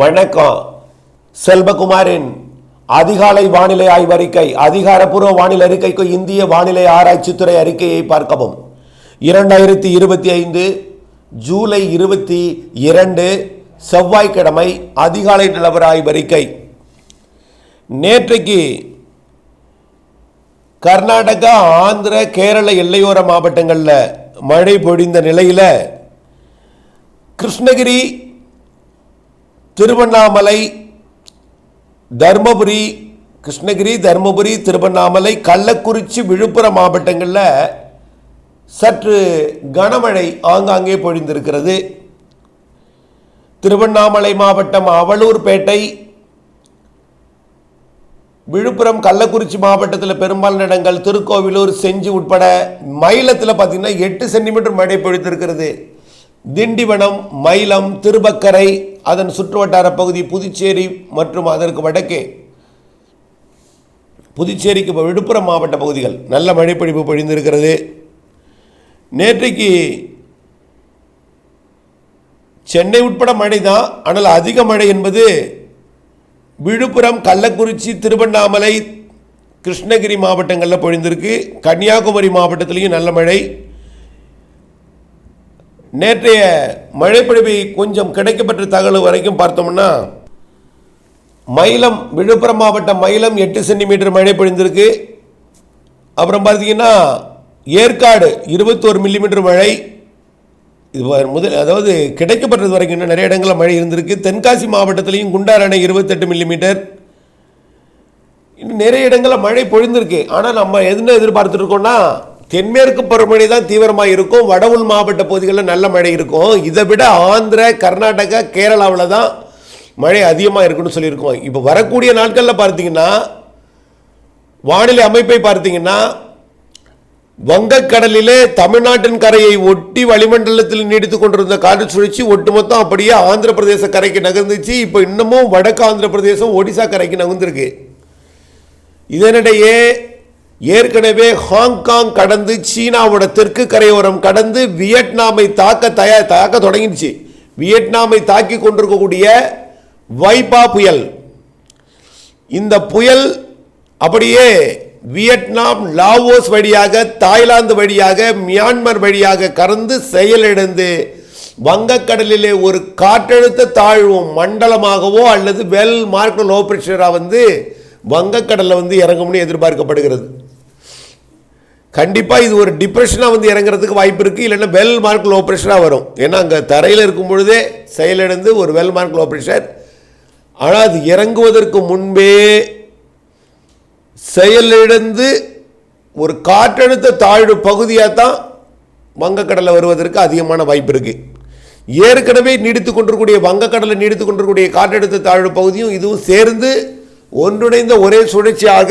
வணக்கம். செல்வகுமாரின் அதிகாலை வானிலை ஆய்வறிக்கை அதிகாரப்பூர்வ வானிலை அறிக்கைக்கு இந்திய வானிலை ஆராய்ச்சித்துறை அறிக்கையை பார்க்கவும். இரண்டாயிரத்தி இருபத்தி ஐந்து ஜூலை இருபத்தி இரண்டு செவ்வாய்க்கிழமை அதிகாலை நிலவர ஆய்வறிக்கை நேற்றைக்கு கர்நாடகா ஆந்திர கேரள எல்லையோர மாவட்டங்களில் மழை பொழிந்த நிலையில் கிருஷ்ணகிரி திருவண்ணாமலை தர்மபுரி கிருஷ்ணகிரி தர்மபுரி திருவண்ணாமலை கள்ளக்குறிச்சி விழுப்புரம் மாவட்டங்களில் சற்று கனமழை ஆங்காங்கே பொழிந்திருக்கிறது. திருவண்ணாமலை மாவட்டம் அவலூர்பேட்டை விழுப்புரம் கள்ளக்குறிச்சி மாவட்டத்தில் பெரும்பாலான இடங்கள் திருக்கோவிலூர் செஞ்சி உட்பட மயிலத்தில் பார்த்தீங்கன்னா எட்டு சென்டிமீட்டர் மழை பொழித்திருக்கிறது திண்டிவனம் மயிலம் திருபக்கரை அதன் சுற்றுவட்டார பகுதி புதுச்சேரி மற்றும் அதற்கு வடக்கே புதுச்சேரிக்கு விழுப்புரம் மாவட்ட பகுதிகள். நல்ல மழைப்பொழிவு பொழிந்திருக்கிறது. நேற்றைக்கு சென்னை உட்பட மழை தான் ஆனால் அதிக மழை என்பது விழுப்புரம் கள்ளக்குறிச்சி திருவண்ணாமலை கிருஷ்ணகிரி மாவட்டங்களில் பொழிந்திருக்கு. கன்னியாகுமரி மாவட்டத்திலையும் நல்ல மழை. நேற்றைய மழைப்பொழிவை கொஞ்சம் கிடைக்கப்பட்ட தகவல் வரைக்கும் பார்த்தோம்னா மயிலம் விழுப்புரம் மாவட்டம் மயிலம் எட்டு சென்டிமீட்டர் மழை பொழிந்திருக்கு. அப்புறம் பார்த்தீங்கன்னா ஏற்காடு இருபத்தோரு மில்லிமீட்டர் மழை. இது முதல் அதாவது கிடைக்கப்பட்டது வரைக்கும் இன்னும் நிறைய இடங்களில் மழை இருந்திருக்கு. தென்காசி மாவட்டத்திலையும் குண்டார் அணை இருபத்தெட்டு மில்லிமீட்டர். இன்னும் நிறைய இடங்களில் மழை பொழிந்திருக்கு. ஆனால் நம்ம எதுன்னு எதிர்பார்த்துட்டு இருக்கோம்னா தென்மேற்கு பருவமழை தான் தீவிரமாக இருக்கும். வட உள் மாவட்ட பகுதிகளில் நல்ல மழை இருக்கும். இதை விட ஆந்திர கர்நாடகா கேரளாவில் தான் மழை அதிகமாக இருக்குன்னு சொல்லியிருக்கோம். இப்போ வரக்கூடிய நாட்களில் பார்த்தீங்கன்னா வானிலை அமைப்பை பார்த்தீங்கன்னா வங்கக்கடலிலே தமிழ்நாட்டின் கரையை ஒட்டி வளிமண்டலத்தில் நீடித்து கொண்டிருந்த காற்று சுழற்சி ஒட்டுமொத்தம் அப்படியே ஆந்திர பிரதேச கரைக்கு நகர்ந்துச்சு. இப்போ இன்னமும் வடக்கு ஆந்திர பிரதேசம் ஒடிசா கரைக்கு நகர்ந்துருக்கு. இதனிடையே ஏற்கனவே ஹாங்காங் கடந்து சீனாவோட தெற்கு கரையோரம் கடந்து வியட்நாமை தாக்க தயார் தாக்க தொடங்கிடுச்சு. வியட்நாமை தாக்கி கொண்டிருக்கக்கூடிய வைபா புயல். இந்த புயல் அப்படியே வியட்நாம் லாவோஸ் வழியாக தாய்லாந்து வழியாக மியான்மர் வழியாக கறந்து செயலிழந்து வங்கக்கடலிலே ஒரு காற்றழுத்த தாழ்வும் மண்டலமாகவோ அல்லது வெல் மார்க் லோ பிரஷராக வந்து வங்கக்கடலில் வந்து இறங்கும்னு எதிர்பார்க்கப்படுகிறது. கண்டிப்பாக இது ஒரு டிப்ரெஷனாக வந்து இறங்குறதுக்கு வாய்ப்பு இருக்குது இல்லைன்னா வெல் மார்க் லோ ப்ரெஷராக வரும். ஏன்னா அங்கே தரையில் இருக்கும் பொழுதே செயலிழந்து ஒரு வெல் மார்க் லோ ப்ரெஷர் ஆனால் அது இறங்குவதற்கு முன்பே செயலிழந்து ஒரு காற்றழுத்த தாழ்வு பகுதியாக தான் வங்கக்கடலை வருவதற்கு அதிகமான வாய்ப்பு இருக்குது ஏற்கனவே நீடித்து கொண்டிருக்கக்கூடிய வங்கக்கடலை நீடித்து கொண்டிருக்கக்கூடிய காற்றழுத்த தாழ்வு பகுதியும் இதுவும் சேர்ந்து ஒன்றிணைந்த ஒரே சுழற்சியாக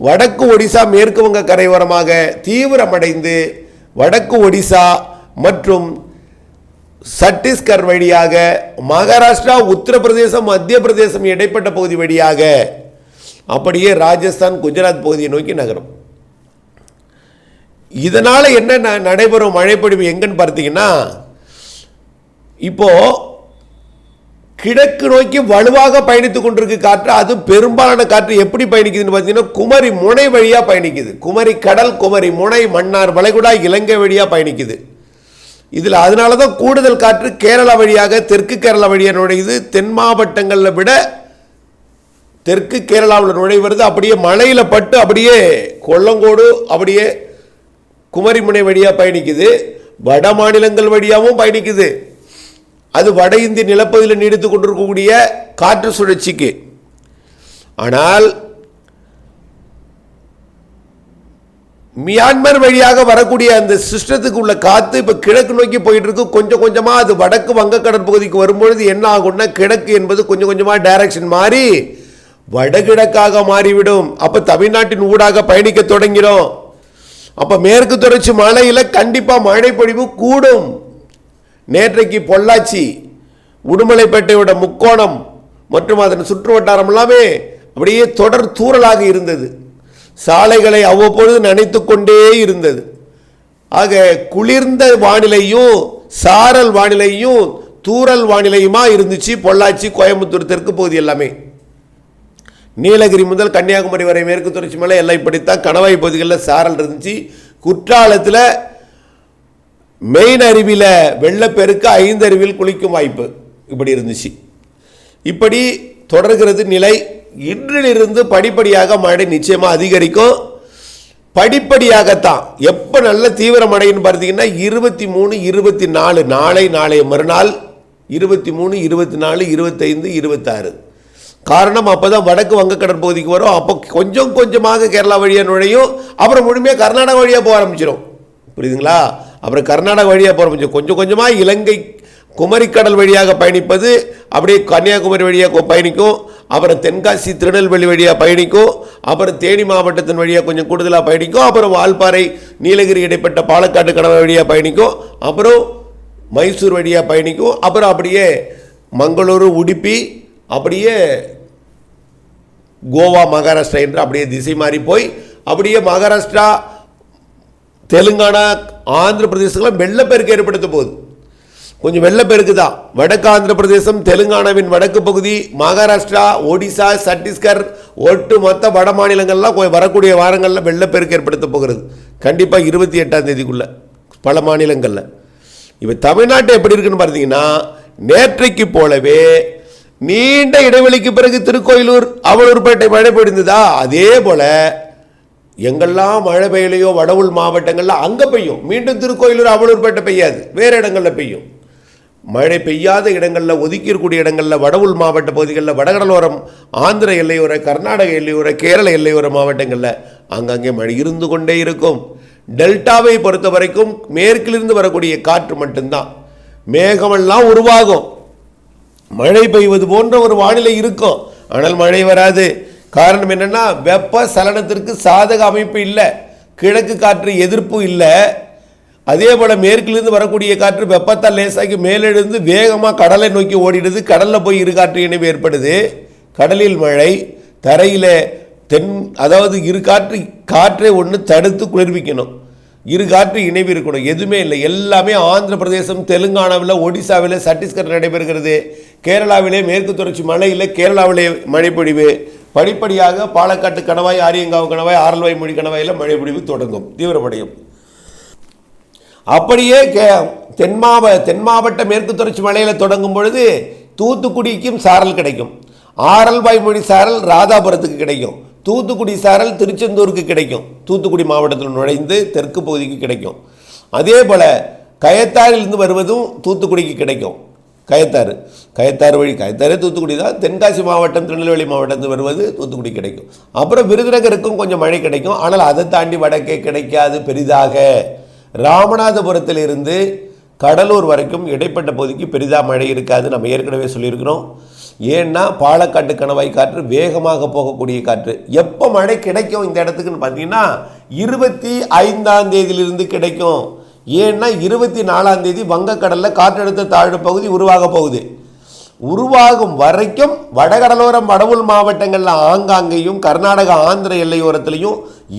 வடக்கு ஒடிசா மேற்கு வங்க கரையோரமாக தீவிரமடைந்து வடக்கு ஒடிசா மற்றும் சத்தீஸ்கர் வழியாக மகாராஷ்டிரா உத்தரப்பிரதேசம் மத்திய பிரதேசம் இடைப்பட்ட பகுதி வழியாக அப்படியே ராஜஸ்தான் குஜராத் பகுதியை நோக்கி நகரும். இதனால் என்ன ந- நடைபெறும் மழைப்பொழிவு எங்கன்னு பார்த்தீங்கன்னா இப்போது கிழக்கு நோக்கி வலுவாக பயணித்துக் கொண்டிருக்கு காற்று. அது பெரும்பாலான காற்று எப்படி பயணிக்குதுன்னு பார்த்தீங்கன்னா குமரி முனை வழியாக பயணிக்குது. குமரி கடல் குமரி முனை மன்னார் வளைகுடா இலங்கை வழியாக பயணிக்குது. இதில் அதனால தான் கூடுதல் காற்று கேரளா வழியாக தெற்கு கேரளா வழியாக நுழையுது. தென் மாவட்டங்களில் விட தெற்கு கேரளாவில் நுழைவது அப்படியே மலையில் பட்டு அப்படியே கொல்லங்கோடு அப்படியே குமரிமுனை வழியாக பயணிக்குது. வட மாநிலங்கள் வழியாகவும் பயணிக்குது. அது வட இந்திய நிலப்பகுதியில் நீடித்து கொண்டிருக்கக்கூடிய காற்று சுழற்சிக்கு. ஆனால் மியான்மர் வழியாக வரக்கூடிய அந்த சிஸ்டத்துக்கு உள்ள காத்து இப்போ கிழக்கு நோக்கி போயிட்டு இருக்கு கொஞ்சம் கொஞ்சமாக அது வடக்கு வங்கக்கடல் பகுதிக்கு வரும்பொழுது என்ன ஆகும்னா கிழக்கு என்பது கொஞ்சம் கொஞ்சமாக டைரக்ஷன் மாறி வடகிழக்காக மாறிவிடும். அப்போ தமிழ்நாட்டின் ஊடாக பயணிக்க தொடங்கிடும் அப்போ மேற்கு தொடர்ச்சி மலையில் கண்டிப்பாக மழைப்பொழிவு கூடும். நேற்றைக்கு பொள்ளாச்சி உடுமலைப்பேட்டையோட முக்கோணம் மற்றும் அதன் சுற்று வட்டாரம் எல்லாமே அப்படியே தொடர் தூறலாக இருந்தது. சாலைகளை அவ்வப்பொழுது நினைத்து கொண்டே இருந்தது. ஆக குளிர்ந்த வானிலையும் சாரல் வானிலையும் தூரல் வானிலையுமா இருந்துச்சு பொள்ளாச்சி கோயம்புத்தூர் தெற்கு பகுதி எல்லாமே. நீலகிரி முதல் கன்னியாகுமரி வரை மேற்கு தொடர்ச்சி மலை எல்லாம் இப்படித்தான் கணவாய் பகுதிகளில் சாரல் இருந்துச்சு. குற்றாலத்தில் மெயின் அருவியில் வெள்ளப்பெருக்கு ஐந்து அருவியில் குளிக்கும் வாய்ப்பு இப்படி இருந்துச்சு. இப்படி தொடர்கிறது நிலை. இன்றிலிருந்து படிப்படியாக மழை நிச்சயமாக அதிகரிக்கும். படிப்படியாகத்தான். எப்போ நல்ல தீவிரமடைன்னு பார்த்தீங்கன்னா இருபத்தி மூணு இருபத்தி நாலு நாளை நாளைய மறுநாள் இருபத்தி மூணு இருபத்தி நாலு இருபத்தைந்து இருபத்தாறு. காரணம் அப்போ தான் வடக்கு வங்கக்கடல் பகுதிக்கு வரும். அப்போ கொஞ்சம் கொஞ்சமாக கேரளா வழியாக நுழையும். அப்புறம் முழுமையாக கர்நாடகா வழியாக போக ஆரம்பிச்சிடும் புரியுதுங்களா? அப்புறம் கர்நாடகா வழியாக போக கொஞ்சம் கொஞ்சம் கொஞ்சமாக இலங்கை குமரிக்கடல் வழியாக பயணிப்பது அப்படியே கன்னியாகுமரி வழியாக பயணிக்கும் அப்புறம் தென்காசி திருநெல்வேலி வழியாக பயணிக்கும் அப்புறம் தேனி மாவட்டத்தின் வழியாக கொஞ்சம் கூடுதலாக பயணிக்கும் அப்புறம் வால்பாறை நீலகிரி இடைப்பட்ட பாலக்காட்டு கடல் வழியாக பயணிக்கும் அப்புறம் மைசூர் வழியாக பயணிக்கும் அப்புறம் அப்படியே மங்களூரு உடுப்பி அப்படியே கோவா மகாராஷ்டிரா என்று அப்படியே திசை மாறி போய் அப்படியே மகாராஷ்டிரா தெலுங்கானா ஆந்திர பிரதேசங்களாம் வெள்ளப்பெருக்கு ஏற்படுத்த போகுது. கொஞ்சம் வெள்ளப்பெருக்கு தான். வடக்கு ஆந்திர பிரதேசம் தெலுங்கானாவின் வடக்கு பகுதி மகாராஷ்டிரா ஒடிசா சத்தீஸ்கர் ஒட்டு மொத்த வட மாநிலங்கள்லாம் கொஞ்சம் வரக்கூடிய வாரங்களில் வெள்ளப்பெருக்கு ஏற்படுத்த போகிறது. கண்டிப்பாக இருபத்தி எட்டாம் தேதிக்குள்ளே பல மாநிலங்களில். இப்போ தமிழ்நாட்டு எப்படி இருக்குன்னு பார்த்தீங்கன்னா நேற்றைக்கு போலவே நீண்ட இடைவெளிக்கு பிறகு திருக்கோயிலூர் அவலூர்பேட்டை மழை பொழிந்ததா? அதே போல் எங்கெல்லாம் மழை பெய்யலையோ வடவுள் மாவட்டங்களில் அங்கே பெய்யும். மீண்டும் திருக்கோயிலூர் அவலூர்பேட்டை பெய்யாது. வேறு இடங்களில் பெய்யும். மழை பெய்யாத இடங்களில் ஒதுக்கியிருக்கூடிய இடங்களில் வடவுள் மாவட்ட பகுதிகளில் வடகடலோரம் ஆந்திர எல்லையோர கர்நாடக எல்லையோர கேரள எல்லையோர மாவட்டங்களில் அங்கங்கே மழை இருந்து கொண்டே இருக்கும். டெல்டாவை பொறுத்த வரைக்கும் மேற்கிலிருந்து வரக்கூடிய காற்று மட்டும்தான். மேகமெல்லாம் உருவாகும். மழை பெய்வது போன்ற ஒரு வானிலை இருக்கும். ஆனால் மழை வராது. காரணம் என்னென்னா வெப்ப சலனத்திற்கு சாதக அமைப்பு இல்லை. கிழக்கு காற்று எதிர்ப்பு இல்லை. அதே போல் மேற்கிலிருந்து வரக்கூடிய காற்று வெப்பத்தால் லேசாகி மேலெழுந்து வேகமாக கடலை நோக்கி ஓடிடுது. கடலில் போய் இரு காற்று இணைவு ஏற்படுது. கடலில் மழை தரையில் தென் அதாவது இரு காற்று காற்றை ஒன்று தடுத்து குளிர்விக்கணும். இரு காற்று இணைவு இருக்கணும். எதுவுமே இல்லை. எல்லாமே ஆந்திர பிரதேசம் தெலுங்கானாவில் ஒடிசாவில் சத்தீஸ்கர் நடைபெறுகிறது. கேரளாவிலே மேற்கு தொடர்ச்சி மலையில் கேரளாவிலே மழைப்பொழிவு. படிப்படியாக பாலக்காட்டு கணவாய் ஆரியங்காவு கணவாய் ஆரல்வாய் மொழி கணவாயில் மழைப்பொழிவு தொடங்கும். தீவிரமடையும். அப்படியே கே தென்மாவ தென் மாவட்ட மேற்கு தொடர்ச்சி மலையில் தொடங்கும் பொழுது தூத்துக்குடிக்கும் சாரல் கிடைக்கும். ஆரல்வாய் மொழி சாரல் ராதாபுரத்துக்கு கிடைக்கும். தூத்துக்குடி சாரல் திருச்செந்தூருக்கு கிடைக்கும். தூத்துக்குடி மாவட்டத்தில் நுழைந்து தெற்கு பகுதிக்கு கிடைக்கும். அதே போல் கயத்தாறிலிருந்து வருவதும் தூத்துக்குடிக்கு கிடைக்கும். கயத்தாறு. கயத்தாறு வழி கயத்தாறு தூத்துக்குடி தான். தென்காசி மாவட்டம் திருநெல்வேலி மாவட்டத்தில் வருவது தூத்துக்குடி கிடைக்கும். அப்புறம் விருதுநகருக்கும் கொஞ்சம் மழை கிடைக்கும். ஆனால் அதை தாண்டி வடக்கே கிடைக்காது பெரிதாக. ராமநாதபுரத்தில் இருந்து கடலூர் வரைக்கும் இடைப்பட்ட பகுதிக்கு பெரிதாக மழை இருக்காது. நம்ம ஏற்கனவே சொல்லியிருக்கிறோம். ஏன்னா பாலக்காட்டு கணவாய் காற்று வேகமாக போகக்கூடிய காற்று. எப்போ மழை கிடைக்கும் இந்த இடத்துக்குன்னு பார்த்தீங்கன்னா இருபத்தி ஐந்தாம் தேதியிலிருந்து கிடைக்கும். ஏன்னா இருபத்தி நாலாம் தேதி வங்கக்கடலில் காற்றழுத்த தாழ்வு பகுதி உருவாக போகுது. உருவாகும் வரைக்கும் வடகடலோரம் வடவுள் மாவட்டங்களில் ஆங்காங்கேயும் கர்நாடகா ஆந்திர எல்லையோரத்துலையும்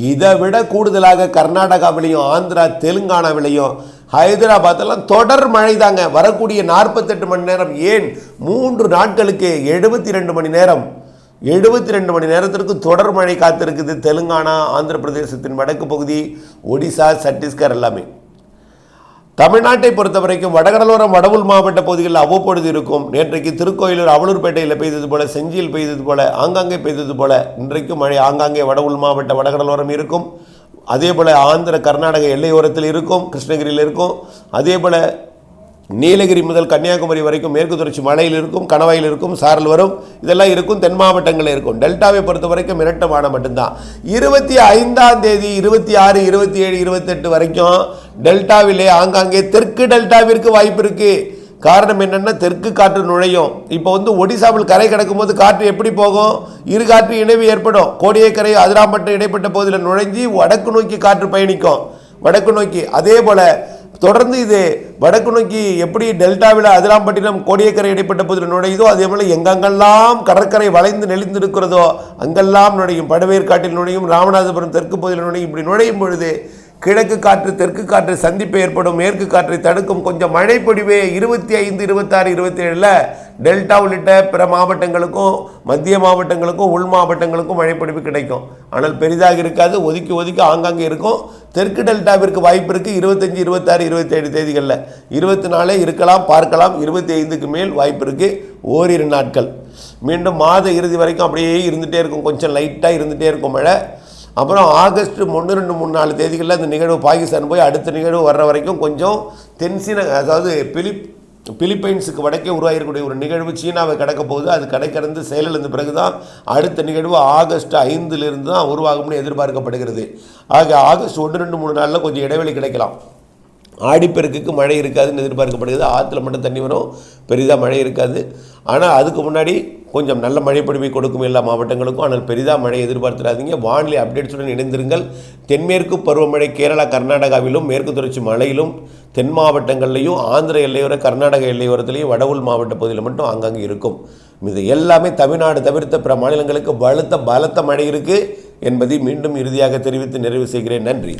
இதை விட கூடுதலாக கர்நாடகாவிலையும் ஆந்திரா தெலுங்கானாவிலையும் ஹைதராபாத்தெல்லாம் தொடர் மழை தாங்க வரக்கூடிய நாற்பத்தெட்டு மணி நேரம். ஏன்? மூன்று நாட்களுக்கு எழுபத்தி ரெண்டு மணி நேரம். எழுபத்தி ரெண்டு மணி நேரத்திற்கு தொடர் மழை காத்திருக்குது தெலுங்கானா ஆந்திர பிரதேசத்தின் வடக்கு பகுதி ஒடிசா சத்தீஸ்கர் எல்லாமே. தமிழ்நாட்டை பொறுத்த வரைக்கும் வடகடலோரம் வடவுள் மாவட்ட பகுதிகளில் அவ்வப்பொழுது இருக்கும். நேற்றைக்கு திருக்கோயிலூர் அவலூர்பேட்டையில் பெய்தது போல செஞ்சியில் பெய்தது போல ஆங்காங்கே பெய்தது போல இன்றைக்கும் மழை ஆங்காங்கே வடவுள் மாவட்ட வடகடலோரம் இருக்கும். அதே போல் ஆந்திர கர்நாடக எல்லையோரத்தில் இருக்கும் கிருஷ்ணகிரியில் இருக்கும் அதே போல் நீலகிரி முதல் கன்னியாகுமரி வரைக்கும் மேற்கு தொடர்ச்சி மலையில் இருக்கும் கணவாயில் இருக்கும் சாரல் வரும் இதெல்லாம் இருக்கும் தென் மாவட்டங்களில் இருக்கும். டெல்டாவை பொறுத்த வரைக்கும் மிரட்டமான மட்டும்தான். இருபத்தி ஐந்தாம் தேதி இருபத்தி ஆறு இருபத்தி ஏழு இருபத்தெட்டு வரைக்கும் டெல்டாவிலே ஆங்காங்கே தெற்கு டெல்டாவிற்கு வாய்ப்பு இருக்குது காரணம் என்னென்னா தெற்கு காற்று நுழையும். இப்போ வந்து ஒடிசாவில் கரை கிடக்கும்போது காற்று எப்படி போகும்? இரு காற்று இணைவு ஏற்படும். கோடியக்கரை அதிராம்பட்டு இடைப்பட்ட பகுதியில் நுழைஞ்சி வடக்கு நோக்கி காற்று பயணிக்கும். வடக்கு நோக்கி அதே போல் தொடர்ந்து இது வடக்கு நோக்கி எப்படி டெல்டாவில் அதிராம்பட்டினம் கோடியக்கரை இடைப்பட்ட பகுதியில் நுழையுதோ அதே போல் எங்கெங்கெல்லாம் கடற்கரை வளைந்து நெளிந்து இருக்கிறதோ அங்கெல்லாம் நுழையும். படவேற்காட்டில் நுழையும் ராமநாதபுரம் தெற்கு பகுதியில் நுழையும். இப்படி நுழையும் பொழுது கிழக்கு காற்று தெற்கு காற்று சந்திப்பு ஏற்படும். மேற்கு காற்றை தடுக்கும். கொஞ்சம் மழை பொழிவே. இருபத்தி ஐந்து இருபத்தாறு இருபத்தி ஏழில் டெல்டா உள்ளிட்ட பிற மாவட்டங்களுக்கும் மத்திய மாவட்டங்களுக்கும் உள் மாவட்டங்களுக்கும் மழைப்பொடிவு கிடைக்கும். ஆனால் பெரிதாக இருக்காது. ஒதுக்கி ஒதுக்கி ஆங்காங்கே இருக்கும். தெற்கு டெல்டாவிற்கு வாய்ப்பு இருக்குது இருபத்தஞ்சி இருபத்தாறு இருபத்தேழு தேதிகளில். இருபத்தி நாலே இருக்கலாம் பார்க்கலாம். இருபத்தி ஐந்துக்கு மேல் வாய்ப்பு இருக்குது ஓரிரு நாட்கள். மீண்டும் மாத இறுதி வரைக்கும் அப்படியே இருந்துகிட்டே இருக்கும். கொஞ்சம் லைட்டாக இருந்துகிட்டே இருக்கும் மழை. அப்புறம் ஆகஸ்ட் ஒன்று ரெண்டு மூணு நாலு தேதிகளில் அந்த நிகழ்வு பாகிஸ்தான் போய் அடுத்த நிகழ்வு வர்ற வரைக்கும் கொஞ்சம் தென்சீன அதாவது பிலிப் பிலிப்பைன்ஸுக்கு வடக்கே உருவாகிருக்கக்கூடிய ஒரு நிகழ்வு சீனாவை கடக்க போகுது. அது கடைக்கிறந்து செயலிழந்த பிறகு தான் அடுத்த நிகழ்வு ஆகஸ்ட் ஐந்திலிருந்து தான் உருவாகும்னு எதிர்பார்க்கப்படுகிறது. ஆக ஆகஸ்ட் ஒன்று ரெண்டு மூணு நாளில் கொஞ்சம் இடைவெளி கிடைக்கலாம். ஆடிப்பெருக்குக்கு மழை இருக்காதுன்னு எதிர்பார்க்கப்படுகிறது. ஆற்றுல மட்டும் தண்ணி வரும். பெரிதாக மழை இருக்காது. ஆனால் அதுக்கு முன்னாடி கொஞ்சம் நல்ல மழை பொழிவை கொடுக்கும் எல்லா மாவட்டங்களுக்கும். ஆனால் பெரிதாக மழை எதிர்பார்த்துடாதீங்க வானிலை அப்டேட்ஸுடன் இணைந்திருங்கள். தென்மேற்கு பருவமழை கேரளா கர்நாடகாவிலும் மேற்கு தொடர்ச்சி மலையிலும் தென் மாவட்டங்கள்லையும் ஆந்திர எல்லையோர கர்நாடக எல்லையோரத்துலேயும் வட உள் மாவட்ட பகுதியில் மட்டும் அங்கங்கே இருக்கும். இது எல்லாமே தமிழ்நாடு தவிர்த்த பிற மாநிலங்களுக்கு பலத்த பலத்த மழை இருக்குது என்பதை மீண்டும் இறுதியாக தெரிவித்து நிறைவு செய்கிறேன். நன்றி.